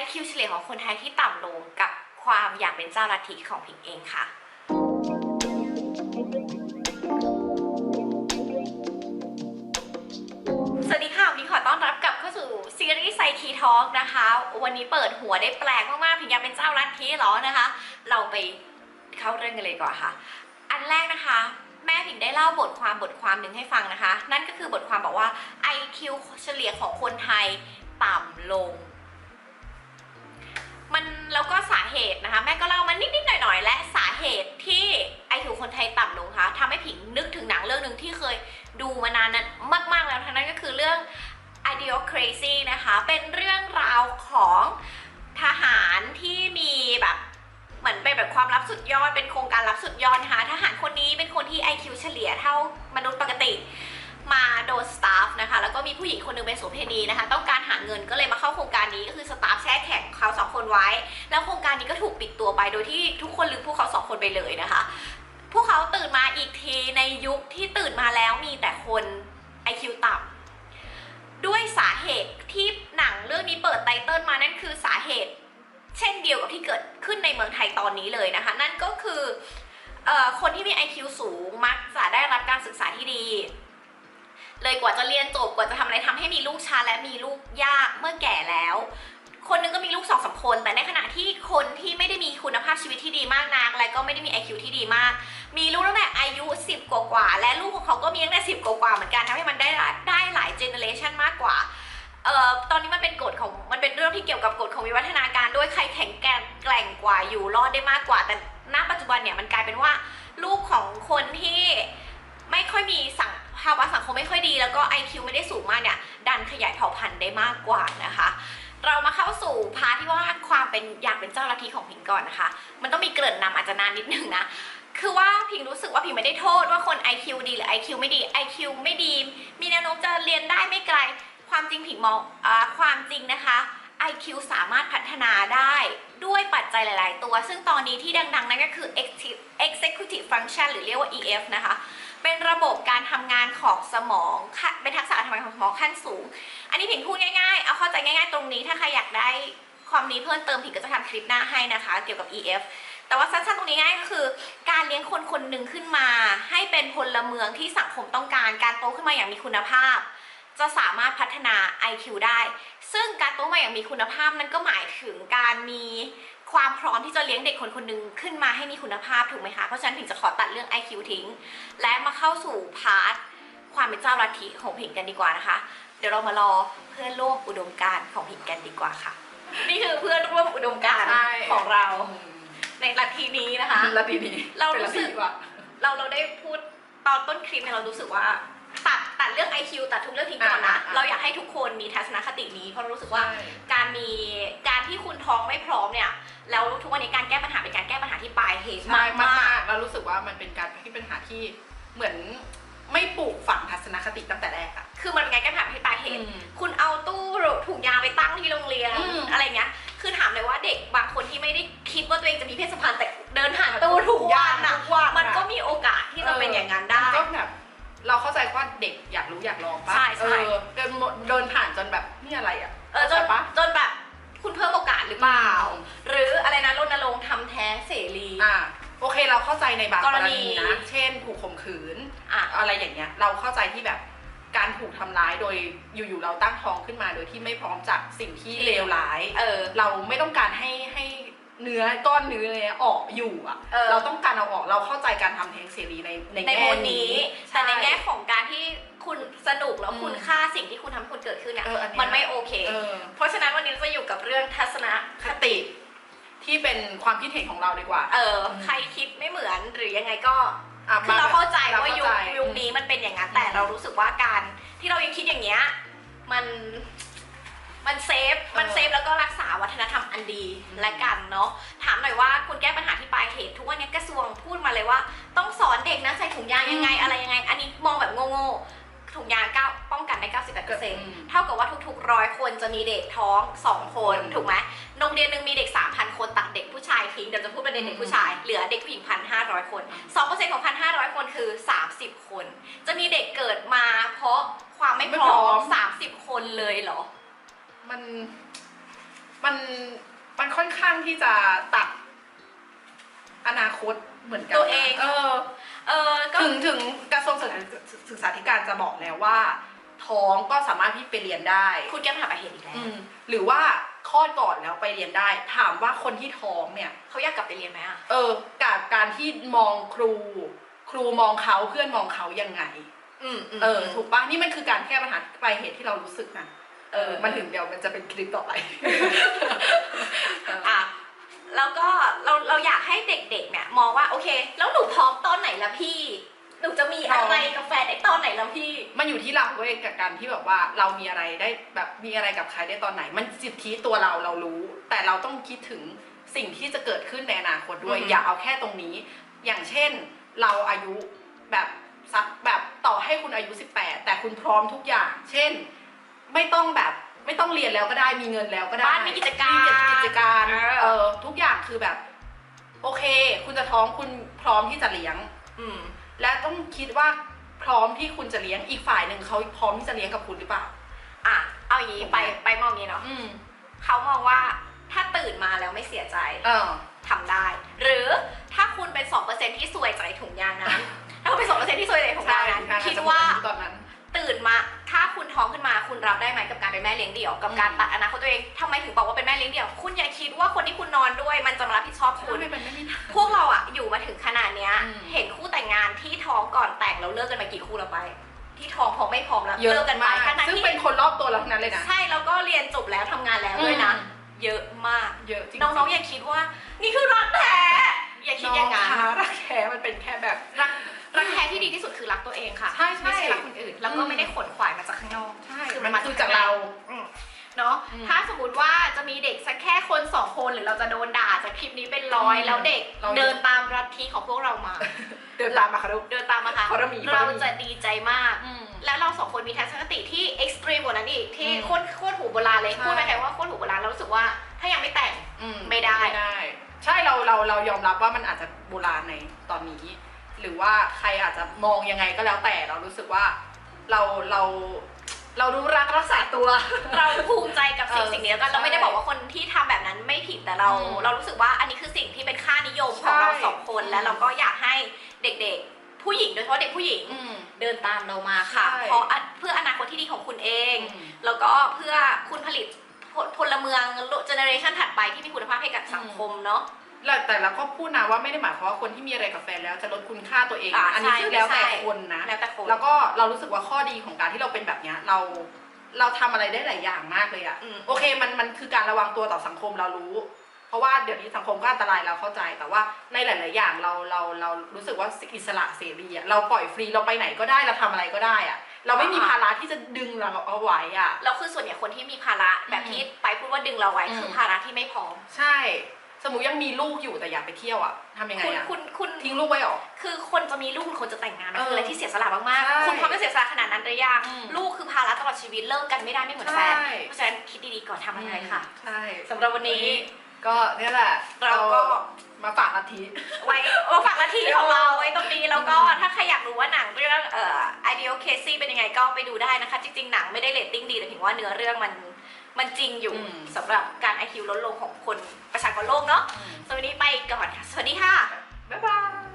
IQ เฉลี่ยของคนไทยที่ต่ำลงกับความอยากเป็นเจ้าลัทธิของพิงเองค่ะ สวัสดีค่ะวันนี้ขอต้อนรับกลับเข้าสู่ซีรีส์ไซคีทอ l k นะคะ วันนี้เปิดหัวได้แปลกมากๆพิงอยากเป็นเจ้าลัทธิเหรอนะคะ เราไปเข้าเรื่องกันเลยก่อนค่ะ อันแรกนะคะแม่พิงได้เล่าบทความบทความหนึ่งให้ฟังนะคะ นั่นก็คือบทความบอกว่า IQ เฉลี่ยของคนไทยต่ำลง มันแล้วก็สาเหตุนะคะ แม่ก็เล่ามานิดๆหน่อยๆ และสาเหตุที่ไอคิวคนไทยต่ำลงคะทำให้ผิงนึกถึงหนังเรื่องหนึ่งที่เคยดูมานานนั้นมาก ๆ แล้วทั้งนั้นก็คือเรื่อง Idiocracy นะคะ เป็นเรื่องราวของทหารที่มีแบบเหมือนเป็นแบบความลับสุดยอด เป็นโครงการลับสุดยอดนะคะทหารคนนี้เป็นคนที่ IQ เฉลี่ยเท่ามนุษย์ปกติ มาโดนสตาฟนะคะ แล้วก็มีผู้หญิงคนหนึงเป็นโสเภณีนะคะ ต้องการหาเงินก็เลยมาเข้าโครงการนี้ก็คือสตาฟแช่แข็งเขาสองคนไว้ แล้วโครงการนี้ก็ถูกปิดตัวไป โดยที่ทุกคนลืมพวกเขาสองคนไปเลยนะคะ พวกเขาตื่นมาอีกทีในยุคที่ตื่นมาแล้วมีแต่คน IQ ต่ำด้วยสาเหตุที่หนังเรื่องนี้เปิดไตเติลมานั่นคือสาเหตุ เช่นเดียวกับที่เกิดขึ้นในเมืองไทยตอนนี้เลยนะคะ นั่นก็คือออคนที่มี IQ สูงมักจะได้รับการศึกษาที่ดี เลยกว่าจะเรียนจบกว่าจะทำอะไรทำให้มีลูกช้าและมีลูกยากเมื่อแก่แล้ว คนหนึงก็มีลูกสองสามคน แต่ในขณะที่คนที่ไม่ได้มีคุณภาพชีวิตที่ดีมากนัก และก็ไม่ได้มี IQ ที่ดีมาก มีลูกตั้งแต่อายุ 10 กว่ากว่า และลูกของเขาก็มีตั้งแต่10กว่ากว่าเหมือนกันทำให้มันได้ได้หลายเจเนอเรชันมากกว่าเอ่อตอนนี้มันเป็นกฎของมันเป็นเรื่องที่เกี่ยวกับกฎของวิวัฒนาการด้วยใครแข็งแกร่งแกร่งกว่าอยู่รอดได้มากกว่า แต่ณปัจจุบันเนี่ยมันกลายเป็นว่า ลูกของคนที่ไม่ค่อยมีสัง ภาวะสังคมไม่ค่อยดี แล้วก็ IQ ไม่ได้สูงมากเนี่ย ดันขยายเผ่าพันธุ์ได้มากกว่านะคะ เรามาเข้าสู่พาร์ทที่ว่าความเป็นอยากเป็นเจ้าลัทธิของพิงก่อนนะคะ มันต้องมีเกริ่นนำอาจจะนานนิดนึงนะคือว่าพิงรู้สึกว่าพิงไม่ได้โทษว่าคน IQ ดีหรือ IQ ไม่ดี IQ ไม่ดี มีแนวโน้มจะเรียนได้ไม่ไกล ความจริงผิงมองอความจริงนะคะ IQ สามารถพัฒนาได้ด้วยปัจจัยหลาย ๆ ตัว ซึ่งตอนนี้ที่ดัง ๆ นั่นก็คือ Executive Function หรือเรียกว่า EF นะคะ เป็นระบบการทำงานของสมองเป็นทักษะการทำงานของสมองขั้นสูง อันนี้ผิงพูดง่ายๆ เอาเข้าใจง่ายๆตรงนี้ ถ้าใครอยากได้ความนี้เพิ่มเติมผิงก็จะทำคลิปหน้าให้นะคะ เกี่ยวกับ EF แต่ว่าสั้นๆตรงนี้ง่ายก็คือ การเลี้ยงคนคนหนึ่งขึ้นมา ให้เป็นพลเมืองที่สังคมต้องการ การโตขึ้นมาอย่างมีคุณภาพ จะสามารถพัฒนา IQ ได้ ซึ่งการโตมาอย่างมีคุณภาพนั่นก็หมายถึงการมี ความพร้อมที่จะเลี้ยงเด็กคนคนหนึ่งขึ้นมาให้มีคุณภาพถูกไหมคะเพราะฉะนั้นผิงจะขอตัดเรื่อง IQ ทิ้ง และมาเข้าสู่พาร์ทความเป็นเจ้าลัทธิของผิงกันดีกว่านะคะ เดี๋ยวเรามารอเพื่อนร่วมอุดมการณ์ของผิงกันดีกว่าค่ะ นี่คือเพื่อนร่วมอุดมการณ์ใช่ ของเรา ในลัทธินี้นะคะแล้วดีดีเราเป็นรู้สึกดีกว่าเราเราได้พูดตอนต้นคลิปเนี่ยเรารู้สึกว่า ตัดตัดเรื่อง IQ ตัดทุกเรื่องทิ้งก่อนนะอ่าอ่าเราอยากให้ทุกคนมีทัศนคตินี้ เพราะเรารู้สึกว่าใช่การมีการที่คุณท้องไม่พร้อมเนี่ย แล้วทุกวันนี้การแก้ปัญหาเป็นการแก้ปัญหาที่ปลายเหตุใช่มากมากมากๆแล้วรู้สึกว่ามันเป็นการที่เป็นปัญหาที่เหมือนไม่ปลูกฝังทัศนคติตั้งแต่แรกอะ คือมันเป็นการแก้ปัญหาที่ปลายเหตุ คุณเอาตู้ถุงยาไปตั้งที่โรงเรียนอืม อะไรเงี้ย คือถามเลยว่าเด็กบางคนที่ไม่ได้คิดว่าตัวเองจะมีเพศสัมพันธ์แต่เดินผ่านตู้ทุกวันน่ะทุกวันมันก็มีโอกาสที่จะเป็นอย่างนั้นได้ มันก็แบบเราเข้าใจว่าเด็กอยาก รู้อยากลองปะใช่ใช่ เออเดินเดินผ่านจนแบบนี่อะไรอะเออจนเข้าใจปะ จนแบบคุณเพิ่มโอกาสหรือเปล่า อืม หรืออะไรนะรณรงค์ทำแท้งเสรี อ่าโอเคเราเข้าใจในบางกกรรณี ณีนะ เช่นถูกข่มขืน อะ อะไรอย่างเงี้ยเราเข้าใจที่แบบการถูกทำร้ายโดยอยู่ๆเราตั้งท้องขึ้นมาโดยที่ไม่พร้อมจากสิ่งที่เลวร้าย เออ เราไม่ต้องการให้ให้เนื้อก้อนเนื้อเนี่ยออกอยู่อะเออ เราต้องการเอาออกเราเข้าใจการทำแท้งเสรีในในในแง่โมนนี้แต่ในแง่ช่ของการที่ คุณสนุกแล้วอืมคุณค่าสิ่งที่คุณทำให้คุณเกิดขึ้นเนี่ยเอออันเนี้ย มันไม่โอเค เออ เพราะฉะนั้นวันนี้เราจะอยู่กับเรื่องทัศนคติ ที่เป็นความคิดเห็นของเราดีกว่า เอออืมใครคิดไม่เหมือนหรือยังไงก็อะคือเราเข้าใจเรว่ายุคเข้ใจ ยุคนี้มันเป็นอย่างนั้นแต่เรารู้สึกว่าการที่เรายังคิดอย่างเงี้ยมันมันเซฟมันเซฟแล้วก็รักษาวัฒนธรรมอันดีและกันเนาะถามหน่อยว่าคุณแก้ปัญหาที่ปลายเหตุทุกวันนี้กระทรวงพูดมาเลยว่า ต้องสอนเด็กนะใส่ถุงยางยังไงอะไรยังไง อันนี้มองแบบโง่ๆ ถุงยางก้าป้องกันได้ 98%อืมเท่ากับว่าทุกๆร้อยคนจะมีเด็กท้อง 2 คนอืมถูกไหมโรงเรียนหนึ่งมีเด็ก 3,000 คนตัดเด็กผู้ชายทิ้ง เดี๋ยวจะพูดประเด็นเด็กผู้ชาย เหลือเด็กผู้หญิง 1,500 คน 2%ของ 1,500 คนคือ 30 คน จะมีเด็กเกิดมาเพราะความไม่พร้อม 30 คนเลยเหรอ มัน มัน มันค่อนข้างที่จะตัดอนา คตเหมือนกันนะตัวเองเออเออก็ถึงถึงกระทรวงศึกษาศึกษาธิการจะบอกแล้วว่า ท้องก็สามารถที่ไปเรียนได้ คุณแก้ปัญหาปลายเหตุอีกแล้วอืมหรือว่าคลอดก่อนแล้วไปเรียนได้ ถามว่าคนที่ท้องเนี่ยเขาอยากกลับไปเรียนไหมอะเออกับการที่มองครู ครูมองเขาเพื่อนมองเขายังไงอืมเออ ถูกปะนี่มันคือการแก้ปัญหาปลายเหตุที่เรารู้สึกนะเออ มันถึงเดี๋ยวมันจะเป็นคลิปต่อไปอะ แล้วก็เราเราอยากให้เด็กๆเนี่ยมองว่าโอเค แล้วหนูพร้อมตอนไหนละพี่ หนูจะมีอะไรกับแฟนได้ตอนไหนแล้วพี่ มันอยู่ที่เราเว้ยกับการที่แบบว่าเรามีอะไรได้แบบมีอะไรกับใครได้ตอนไหน มันสิทธิตัวเราเรารู้ แต่เราต้องคิดถึงสิ่งที่จะเกิดขึ้นในอนาคตด้วย อือฮึอย่าเอาแค่ตรงนี้ อย่างเช่นเราอายุแบบสักแบบต่อให้คุณอายุ 18 แต่คุณพร้อมทุกอย่าง เช่น ไม่ต้องแบบ ไม่ต้องเรียนแล้วก็ได้มีเงินแล้วก็ได้บ้านมีกิจการมีกิจการเออ เออทุกอย่างคือแบบ โอเค คุณจะท้องคุณพร้อมที่จะเลี้ยง อืม และต้องคิดว่าพร้อมที่คุณจะเลี้ยงอีกฝ่ายหนึ่งเขาพร้อมที่จะเลี้ยงกับคุณหรือเปล่า อะ เอาอย่างนี้ไปไปมองอย่างนี้เนาะอืมเขามองว่าถ้าตื่นมาแล้วไม่เสียใจเออ ทำได้ หรือถ้าคุณเป็นสองเปอร์เซ็นที่ซวยใจถุงยางนั้นถ้าคุณเป็นสองเปอร์เซ็นที่ซวยใจถุงยางนั้นคิดว่า ตอนนั้น ตื่นมาถ้าคุณท้องขึ้นมาคุณรับได้ไหมกับการเป็นแม่เลี้ยงเดี่ยวกับการอืมตัดอนาคตตัวเองทำไมถึงบอกว่าเป็นแม่เลี้ยงเดี่ยว คุณอย่าคิดว่าคนที่คุณนอนด้วยมันจะมารับผิดชอบคุณ ไม่เป็นไม่มีทางพวกเราอะอยู่มาถึงขนาดเนี้ย อืมเห็นคู่แต่งงานที่ท้องก่อนแต่งแล้วเลิกกันมากี่คู่แล้วไป ที่ท้องพร้อมไม่พร้อมแล้วเยอะเลิกกันไปมากทั้งนั้นซึ่งที่เป็นคนรอบตัวเราทั้งนั้นเลยนะ ใช่แล้วก็เรียนจบแล้วทำงานแล้วด้วยนะ อืม เยอะมาก เยอะจริงน้องๆอย่าคิดว่า นี่คือรักแท้อย่าคิดอย่างนั้นน้รักแท้มันเป็นแค่แบบรักรักแท้ที่ดีที่สุดคือรักตัวเองค่ะใช่ใช่ไม่ใช่รักคนอื่น แล้วก็อืมไม่ได้ขนขวายมาจากข้างนอกใช่คือมัมันนมาคือจาจากกเราเราเนาะอืมถ้าสมมติว่าจะมีเด็กสักแค่คนสองคนหรือเราจะโดนด่าจากคลิปนี้เป็นร้อยอืมแล้วเด็กเรา เดินตามรัทธิของพวกเรามา เดินตามมาค่ะลูก เดินตามมาค่ะเพราะเรามีเราจะดีใจมาก อืม แล้วเราสองคนมีทัศนคติที่เอ็กซ์ตรีมกว่านั้นอีกที่อืมโคตรโคตรหูโบราณเลยใช่ พูดไปแค่ว่าโคตรหูโบราณเรารู้สึกว่าถ้ายังไม่แต่ง อืไม่ได้ ไม่ได้ ใช่เราเราเรายอมรับว่ามันอาจจะโบราณในตอนนี้ หรือว่าใครอาจจะมองยังไงก็แล้วแต่เรารู้สึกว่าเราเราเรารู้รักรักษาตัว เราภูมิใจกับสิ่งเออสิ่งนี้แล้วกันใช่เราไม่ได้บอกว่าคนที่ทำแบบนั้นไม่ผิดแต่เรา อืมเรารู้สึกว่าอันนี้คือสิ่งที่เป็นค่านิยมของเราใช่ สองคนอืมแล้วเราก็อยากให้เด็กๆ ผู้หญิงโดยเฉพาะเด็กผู้หญิงอืม เดินตามเรามาค่ะ ใช่ เพราะอันเพื่ออนาคตที่ดีของคุณเองอืมแล้วก็เพื่อคุณผลิตพลพลเมืองเจเนอเรชันถัดไปที่มีคุณภาพให้กับสังคมเนาะ แล้วแต่เราก็พูดนะว่าไม่ได้หมายความว่าคนที่มีอะไรกับแฟนแล้วจะลดคุณค่าตัวเองอ่าอันนี้ใช่คือแล้วแต่ใช่ คนนะ แล้วแต่คน แล้วก็เรารู้สึกว่าข้อดีของการที่เราเป็นแบบเนี้ยเราเราทำอะไรได้หลายอย่างมากเลยอะอืม โอเคมันมันคือการระวังตัวต่อสังคมเรารู้ เพราะว่าเดี๋ยวนี้สังคมก็อันตรายเราเข้าใจแต่ว่าในหลาย ๆ อย่างเราเราเรารู้สึกว่าอิสระเสรีอะเราปล่อยฟรีเราไปไหนก็ได้เราทำอะไรก็ได้อะเราไม่มีภาระที่จะดึงเราเอาไว้อะ แล้วคือส่วนใหญ่คนที่มีภาระแบบอืมที่ไปพูดว่าดึงเราไว้อืมคือภาระที่ไม่พร้อม ใช่ สมมติยังมีลูกอยู่แต่อยากไปเที่ยวอะทำยังไงคุณอะคุณคุณทิ้งลูกไว้หรอ คือคนจะมีลูกคุณคนจะแต่งงานมันเออคืออะไรที่เสียสละมากใช่ๆคุณพร้อมจะเสียสละขนาดนั้นหรือยังอืม ลูกคือภาระตลอดชีวิตเลิกกันไม่ได้ไม่เหมือนแฟนใช่เพราะฉะนั้นคิดดีๆก่อนทำอะไรค่ะใช่สำหรับวันนี้ ก็เนี่ยแหละเราก็ มาฝากอาทิ ไว้มาฝากหน้าที่ของเราไว้ตรงนี้แล้วก็ถ้าใครอยากรู้ว่าหนังเรื่องเอ่อ Ideal Casey เป็นยังไงก็ไปดูได้นะคะ จริงๆ หนังไม่ได้เรตติ้งดีแต่ถึงว่าเนื้อเรื่องมัน มันจริงอยู่อืม สำหรับการ IQ ลดลงของคนประชากรโลกเนาะสำหรับวันนี้ไปก่อนค่ะ สวัสดีค่ะ บ๊ายบาย